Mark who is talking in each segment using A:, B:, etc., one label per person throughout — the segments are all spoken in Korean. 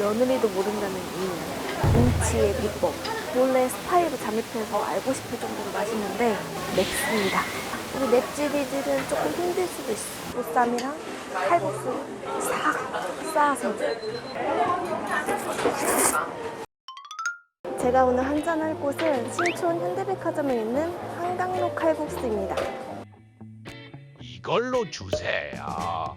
A: 며느리도 모른다는 이 김치의 비법. 본래 스파이로 잠입해서 알고 싶을 정도로 맛있는데 맵습니다. 우리 맵찔이들은 조금 힘들 수도 있어. 보쌈이랑 칼국수 싹 싸서. 제가 오늘 한잔할 곳은 신촌 현대백화점에 있는 한강로 칼국수입니다.
B: 이걸로 주세요.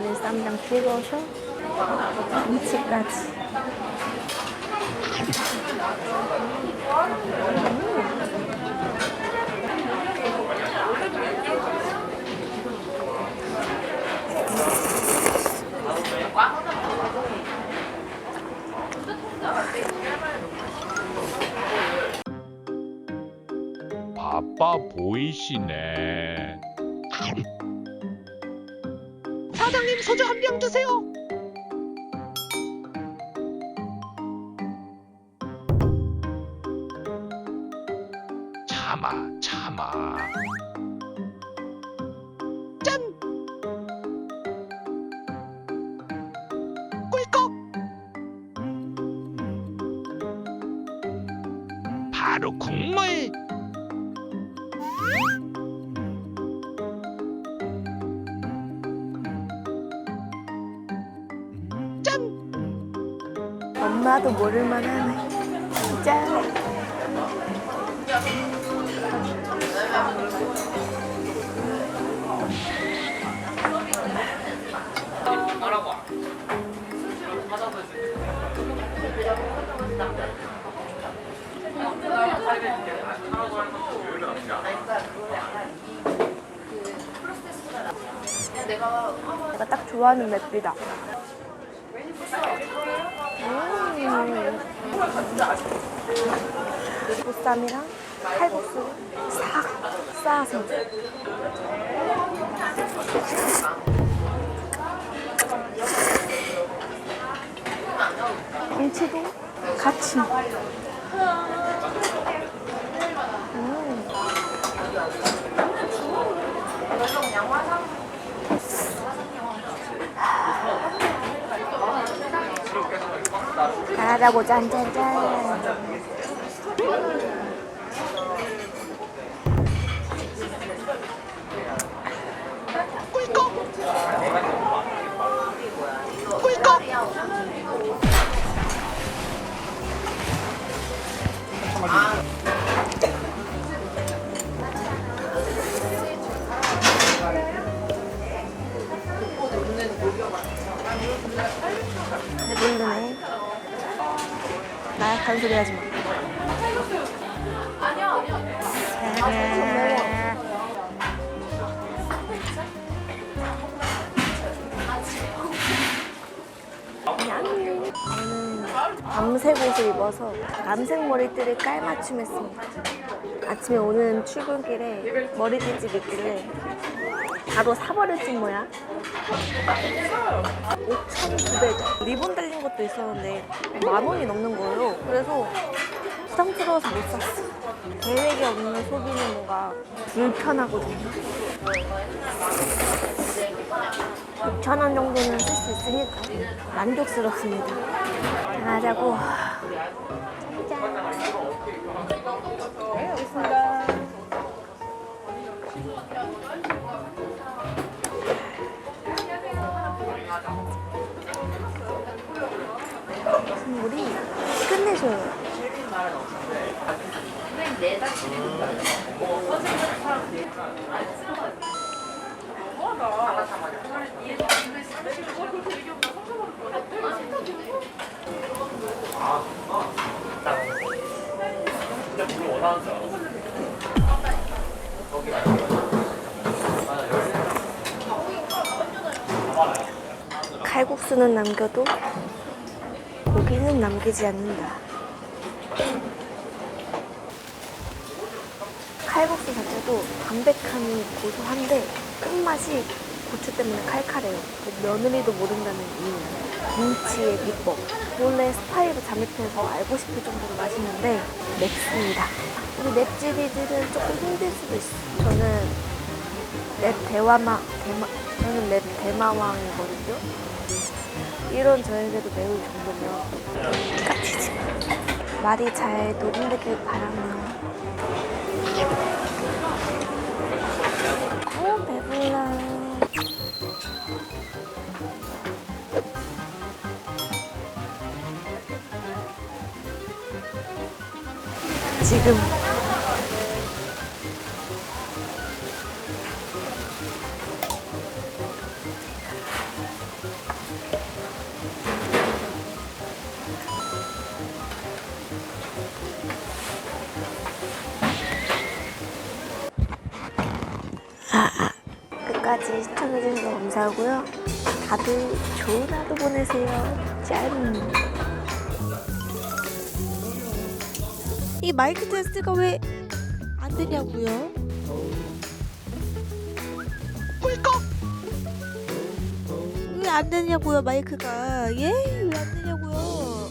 A: 마늘 쌈장 찍어서 김치까지.
B: 바빠 보이시네.
C: 사장님 소주 한 병 주세요.
B: 참아, 참아.
C: 짠. 꿀꺽.
B: 바로 국물.
A: 엄마도 모를만 하네. 진짜. 내가 딱 좋아하는 맵비다. 음. 보쌈이랑 칼국수 싹 싸서 김치도 같이 음. 잘 하자고 짠짠짠
C: 꿀꺽. 꿀꺽.
A: 나약한 소리 하지 마 저는 밤색 옷을 입어서 남색 머리띠를 깔맞춤했습니다. 아침에 오는 출근길에 머리띠집 있길래 바로 사버렸지 뭐야. 5,900원. 리본 달린 것도 있었는데 만 원이 넘는 거예요. 그래서 부담스러워서 못 샀어. 계획이 없는 소비는 뭔가 불편하거든요. 6,000원 정도는 쓸 수 있으니까 만족스럽습니다. 하자고. 국물이 끝내줘요. 칼국수는 남겨도 고기는 남기지 않는다. 칼국수 자체도 담백함이 고소한데 끝맛이 고추 때문에 칼칼해요. 그 며느리도 모른다는 이유. 김치의 비법. 본래 스파이로 잠입해서 알고 싶을 정도로 맛있는데 맵습니다. 우리 맵찔이들은 조금 힘들 수도 있어. 저는 맵 대화마 대마 저는 맵 대마왕이거든요. 이런 저에게도 매울 정도면 깍지지. 말이 잘 녹음되길 바라며. 어 배불러. 지금 끝까지 시청해주셔서 감사하고요. 다들 좋은 하루 보내세요. 짠!
D: 이 마이크 테스트가 왜 안 되냐고요?
C: 꿀꺽
D: 왜 안 되냐고요 마이크가 예? 왜 안 되냐고요?